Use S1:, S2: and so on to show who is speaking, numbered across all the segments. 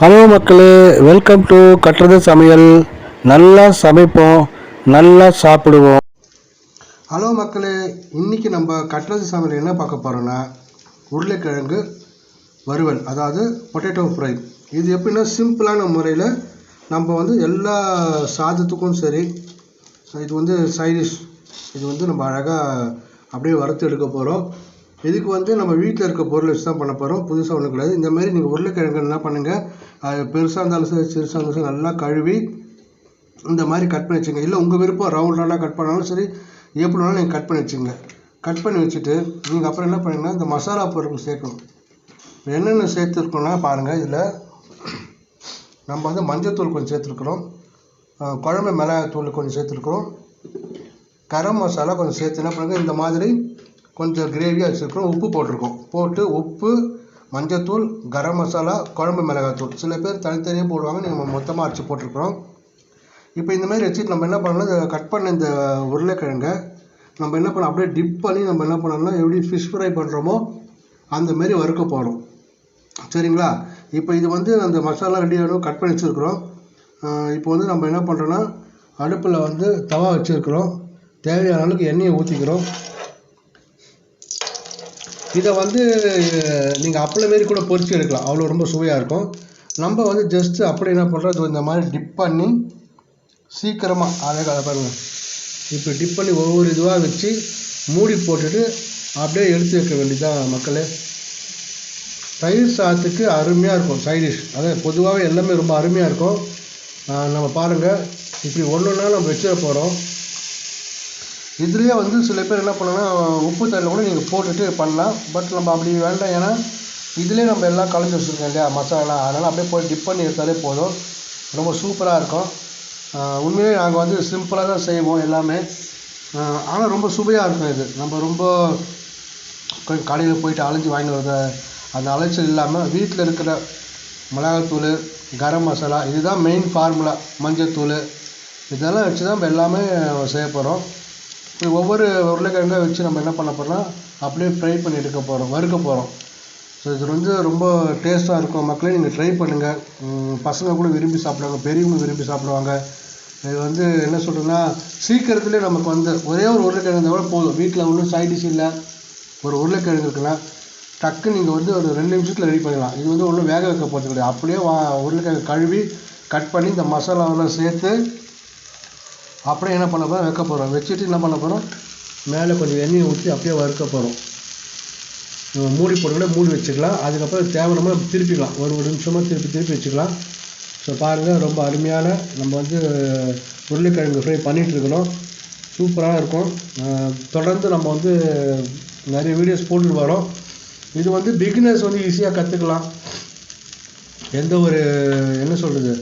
S1: Hello மக்களே welcome to கட்டுறது சமையல். நல்லா சமைப்போம் நல்லா சாப்பிடுவோம்.
S2: ஹலோ மக்களே இன்னைக்கு நம்ம கட்டுறது சமையல் என்ன பார்க்க போகிறோன்னா உருளைக்கிழங்கு வறுவல் அதாவது பொட்டேட்டோ ஃப்ரை இது எப்படின்னா சிம்பிளான முறையில் நம்ம வந்து எல்லா சாதத்துக்கும் சரி இது வந்து சைடிஷ் இது வந்து நம்ம அழகாக அப்படியே வறுத்து எடுக்க போகிறோம் இதுக்கு வந்து நம்ம வீட்டில் இருக்க பொருள் வச்சு தான் பண்ண போகிறோம் புதுசாக ஒன்றும் கிடையாது. இந்த மாதிரி நீங்கள் உருளைக்கிழங்கு என்ன பண்ணுங்கள் அது பெருசாக இருந்தாலும் சரி சிறுசாக இருந்தாலும் சரி நல்லா கழுவி இந்த மாதிரி கட் பண்ணி வச்சுங்க. இல்லை உங்கள் விருப்பம் ரவுண்ட் ரவுண்டாக கட் பண்ணாலும் சரி எப்படி வேணாலும் நீங்கள் கட் பண்ணி வச்சுங்க. கட் பண்ணி வச்சுட்டு நீங்கள் அப்புறம் என்ன பண்ணுங்கன்னா இந்த மசாலா பொருட்கள் சேர்க்கணும். என்னென்ன சேர்த்துருக்கோம்னா பாருங்கள் இதில் நம்ம வந்து மஞ்சத்தூள் கொஞ்சம் சேர்த்துருக்குறோம். குழம்பு மிளகாத்தூள் கொஞ்சம் சேர்த்துருக்குறோம். கரம் மசாலா கொஞ்சம் சேர்த்து என்ன பண்ணுங்கள் இந்த மாதிரி கொஞ்சம் கிரேவியாக வச்சுருக்கோம் உப்பு போட்டிருக்கோம். போட்டு உப்பு மஞ்சத்தூள் கரம் மசாலா குழம்பு மிளகாத்தூள் சில பேர் தனித்தனியாக போடுவாங்க. நீங்கள் மொத்தமாக அரைச்சி போட்டிருக்கிறோம். இப்போ இந்த மாதிரி வச்சுட்டு நம்ம என்ன பண்ணலாம் இந்த கட் பண்ண இந்த உருளைக்கிழங்கை நம்ம என்ன பண்ணோம் அப்படியே டிப் பண்ணி நம்ம என்ன பண்ணணும்னா எப்படி ஃபிஷ் ஃப்ரை பண்ணுறோமோ அந்தமாரி வறுக்க போகிறோம் சரிங்களா? இப்போ இது வந்து அந்த மசாலா ரெடி ஆகிடும் கட் பண்ணி வச்சுருக்குறோம். இப்போ வந்து நம்ம என்ன பண்ணுறோன்னா அடுப்பில் வந்து தவா வச்சுருக்குறோம். தேவையான அளவுக்கு எண்ணெயை ஊற்றிக்கிறோம் இதை வந்து நீங்கள் அப்பள மாரி கூட பொரிச்சு எடுக்கலாம். அவ்வளோ ரொம்ப சுவையாக இருக்கும். நம்ம வந்து ஜஸ்ட்டு அப்படி என்ன பண்ணுறோம் இந்த மாதிரி டிப் பண்ணி சீக்கிரமாக அழகாக அதை பாருங்கள் இப்போ டிப் பண்ணி ஒவ்வொரு இதுவாக வச்சு மூடி போட்டுட்டு அப்படியே எடுத்து வைக்க வேண்டியதான் மக்களே. தயிர் சாத்துக்கு அருமையாக இருக்கும். சைடிஷ் அதான் பொதுவாகவே எல்லாமே ரொம்ப அருமையாக இருக்கும். நம்ம பாருங்கள் இப்படி ஒன்று ஒன்றா நம்ம வச்சுட போகிறோம் இதுலேயே வந்து சில பேர் என்ன பண்ணணும்னா உப்பு தண்ணியில் கூட நீங்கள் போட்டுட்டு பண்ணலாம். பட் நம்ம அப்படி வேண்டாம். ஏன்னா இதுலேயே நம்ம எல்லாம் கலந்து வச்சுருக்கோம் இல்லையா? மசாலா அதனால் அப்படியே போய் டிப் பண்ணி எடுத்தாலே போதும். ரொம்ப சூப்பராக இருக்கும். உண்மையிலே நாங்கள் வந்து சிம்பிளாக தான் செய்வோம் எல்லாமே. ஆனால் ரொம்ப சுவையாக இருக்கும் இது. நம்ம ரொம்ப கொஞ்சம் கடையில் போயிட்டு அலைஞ்சு வாங்கிட்டு வர அந்த அலைச்சல் இல்லாமல் வீட்டில் இருக்கிற மிளகாத்தூள் கரம் மசாலா இதுதான் மெயின் ஃபார்முலா மஞ்சத்தூள் இதெல்லாம் வச்சு தான் நம்ம எல்லாமே செய்ய போகிறோம் ஒவ்வொரு உருளைக்கிழங்காக வச்சு நம்ம என்ன பண்ண போகிறோம்னா அப்படியே ஃப்ரை பண்ணி எடுக்க போகிறோம் வறுக்க போகிறோம் ஸோ இது வந்து ரொம்ப டேஸ்ட்டாக இருக்கும். மக்களே நீங்கள் ட்ரை பண்ணுங்கள் பசங்க கூட விரும்பி சாப்பிடுவாங்க பெரியவங்க விரும்பி சாப்பிடுவாங்க. இது வந்து என்ன சொல்கிறதுன்னா சீக்கிரத்துலேயே நமக்கு வந்து ஒரே ஒரு உருளைக்கிழங்கு இருந்தால் கூட போதும். வீட்டில் ஒன்றும் சைட் டிஷ் இல்லை. ஒரு உருளைக்கிழங்கு இருக்குன்னா டக்கு நீங்கள் வந்து ஒரு ரெண்டு நிமிஷத்தில் ரெடி பண்ணிடலாம். இது வந்து ஒன்றும் வேக வைக்க போகிறது கிடையாது. அப்படியே வா உருளைக்கிழங்கு கழுவி கட் பண்ணி இந்த மசாலாவெல்லாம் சேர்த்து அப்படியே என்ன பண்ண போகிறோம் வைக்க போகிறோம் வச்சுட்டு என்ன பண்ண போகிறோம் மேலே கொஞ்சம் எண்ணெயை ஊற்றி அப்படியே வறுக்க போகிறோம் நம்ம மூடி போட்டு மூடி வச்சுக்கலாம். அதுக்கப்புறம் தேவையான திருப்பிக்கலாம். ஒரு ஒரு நிமிஷமாக திருப்பி திருப்பி வச்சுக்கலாம். ஸோ பாருங்கள் ரொம்ப அருமையான நம்ம வந்து உருளைக்கிழங்கு ஃப்ரை பண்ணிகிட்ருக்கிறோம் சூப்பராக இருக்கும். தொடர்ந்து நம்ம வந்து நிறைய வீடியோஸ் போட்டுட்டு வரோம். இது வந்து பிகினர்ஸ் வந்து ஈஸியாக கற்றுக்கலாம் எந்த ஒரு என்ன சொல்கிறது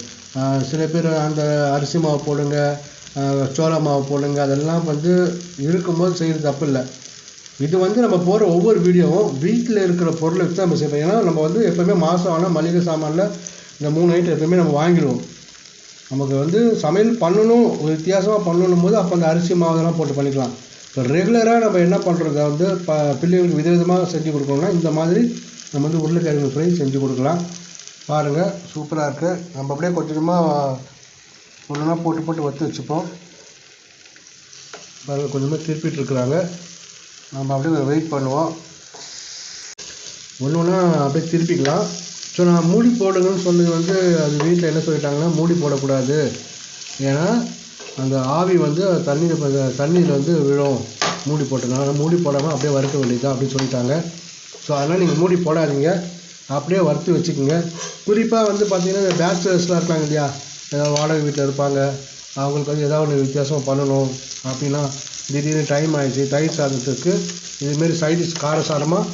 S2: சில பேர் அந்த அரிசி மாவு போடுங்க. சோள மாவு போடுங்க அதெல்லாம் வந்து இருக்கும்போது செய்கிறது தப்பு இல்லை. இது வந்து நம்ம போகிற ஒவ்வொரு வீடியோவும் வீட்டில் இருக்கிற பொருளை வச்சு தான் நம்ம செய்வோம் ஏன்னா நம்ம வந்து எப்போவுமே மாதம் ஆனால் மளிகை சாமானில் இந்த மூணு ஐட்டம் எப்பவுமே நம்ம வாங்கிடுவோம். நமக்கு வந்து சமையல் பண்ணணும் ஒரு வித்தியாசமாக பண்ணணும் போது அப்போ அந்த அரிசி மாவு இதெல்லாம் போட்டு பண்ணிக்கலாம். இப்போ ரெகுலராக நம்ம என்ன பண்ணுறத வந்து ப பிள்ளைங்களுக்கு விதவிதமாக செஞ்சு கொடுக்கணும்னா இந்த மாதிரி நம்ம வந்து உருளைக்கிழங்கு ஃப்ரை செஞ்சு கொடுக்கலாம். பாருங்கள் சூப்பராக இருக்குது நம்ம அப்படியே கொஞ்சமாக ஒன்றுனா போட்டு போட்டு வறுத்து வச்சுப்போம். பாருங்கள் கொஞ்சமாக திருப்பிட்டு இருக்கிறாங்க. நம்ம அப்படியே வெயிட் பண்ணுவோம். ஒன்று ஒன்றா அப்படியே திருப்பிக்கலாம். ஸோ நான் மூடி போடுங்கன்னு சொன்னது வந்து அது வீட்டில் என்ன சொல்லிட்டாங்கன்னா மூடி போடக்கூடாது. ஏன்னா அந்த ஆவி வந்து தண்ணியில் தண்ணீர் வந்து விழும். மூடி போட்டதுனால மூடி போடாமல் அப்படியே வறுக்க வேண்டியதுதான் அப்படின்னு சொல்லிட்டாங்க. ஸோ அதனால் நீங்கள் மூடி போடாதீங்க. அப்படியே வறுத்து வச்சுக்கோங்க. குறிப்பாக வந்து பார்த்தீங்கன்னா இந்த பேச்சுலர்ஸ்லாம் இருக்காங்க இல்லையா? ஏதாவது வாடகை வீட்டில் இருப்பாங்க அவங்களுக்கு வந்து ஏதாவது ஒன்று வித்தியாசமாக பண்ணணும் அப்படின்னா திடீர்னு டைம் ஆகிடுச்சி தயிர் சாதத்துக்கு இதுமாரி சைடிஷ் காரசாரமாக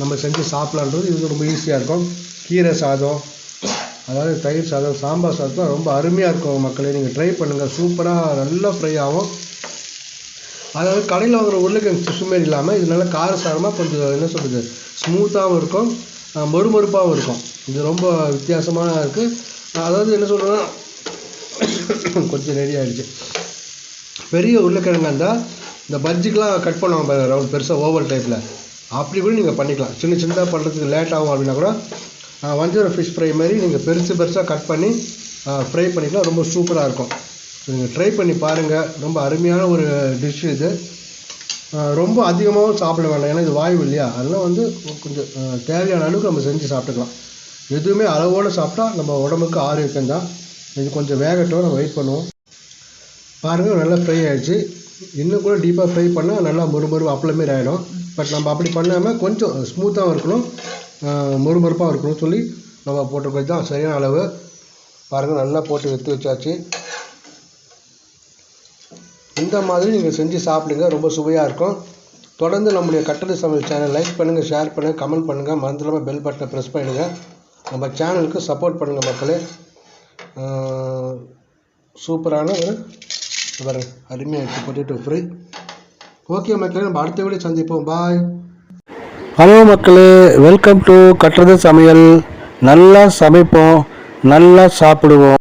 S2: நம்ம செஞ்சு சாப்பிட்லான்றது இது ரொம்ப ஈஸியாக இருக்கும். கீரை சாதம் அதாவது தயிர் சாதம் சாம்பார் சாதம் ரொம்ப அருமையாக இருக்கும் மக்களே. நீங்கள் ட்ரை பண்ணுங்கள் சூப்பராக நல்லா ஃப்ரை ஆகும். அதாவது கடையில் வாங்குற உருளைக்கிழங்கு சிப்ஸ் இல்லாமல் இது நல்லா காரசாரமாக கொஞ்சம் என்ன சொல்கிறது ஸ்மூத்தாகவும் இருக்கும் மறுமறுப்பாகவும் இருக்கும். இது ரொம்ப வித்தியாசமாக இருக்குது அதாவது என்ன சொல்கிறேன்னா கொஞ்சம் ரெடி ஆகிடுச்சு பெரிய உருளைக்கிழங்கா இருந்தால் இந்த பஜ்ஜிக்கெலாம் கட் பண்ணுவாங்க பாருங்கள் ரவுண்ட் பெருசாக ஓவல் டைப்பில் அப்படி கூட நீங்கள் பண்ணிக்கலாம். சின்ன சின்னதாக பண்ணுறதுக்கு லேட் ஆகும் அப்படின்னா கூட ஆஹ் வஞ்சரம் ஃபிஷ் ஃப்ரை மாதிரி நீங்கள் பெருசு பெருசாக கட் பண்ணி ஃப்ரை பண்ணிக்கலாம் ரொம்ப சூப்பராக இருக்கும். நீங்கள் ட்ரை பண்ணி பாருங்கள் ரொம்ப அருமையான ஒரு டிஷ் இது. ரொம்ப அதிகமாகவும் சாப்பிட வேண்டாம். ஏன்னா இது வாயு இல்லையா? அதெல்லாம் வந்து கொஞ்சம் தேவையான அளவுக்கு நம்ம செஞ்சு சாப்பிட்டுக்கலாம். எதுவுமே அளவோடு சாப்பிட்டா நம்ம உடம்புக்கு ஆரோக்கியம் தான் இது கொஞ்சம் வேகட்டும் நம்ம வெயிட் பண்ணுவோம். பாருங்கள் நல்லா ஃப்ரை ஆகிடுச்சு இன்னும் கூட டீப்பாக ஃப்ரை பண்ணால் நல்லா மொறுமொறு அப்பளம் மாரி ஆகிடும் பட் நம்ம அப்படி பண்ணாமல் கொஞ்சம் ஸ்மூத்தாகவும் இருக்கணும். மொறுமொறுப்பாக இருக்கணும் சொல்லி நம்ம போட்டுக்கிறது தான் சரியான அளவு. பாருங்கள் நல்லா போட்டு எடுத்து வச்சாச்சு. இந்த மாதிரி நீங்கள் செஞ்சு சாப்பிடுங்க ரொம்ப சுவையாக இருக்கும். தொடர்ந்து நம்முடைய கட்டளை சமையல் சேனல் லைக் பண்ணுங்கள் ஷேர் பண்ணுங்கள் கமெண்ட் பண்ணுங்கள் மறந்துடாமல் பெல் பட்டனை ப்ரெஸ் பண்ணிடுங்க. நம்ம சேனலுக்கு சப்போர்ட் பண்ணுங்கள் மக்களே. சூப்பரான ஒரு இது பாருங்க அருமையாக பொட்டேட்டோ ஃப்ரை ஓகே மக்களே நம்ம அடுத்த வீடியோ சந்திப்போம். பாய்
S1: ஹலோ மக்களே வெல்கம் டு கட்டுறது சமையல். நல்லா சமைப்போம் நல்லா சாப்பிடுவோம்.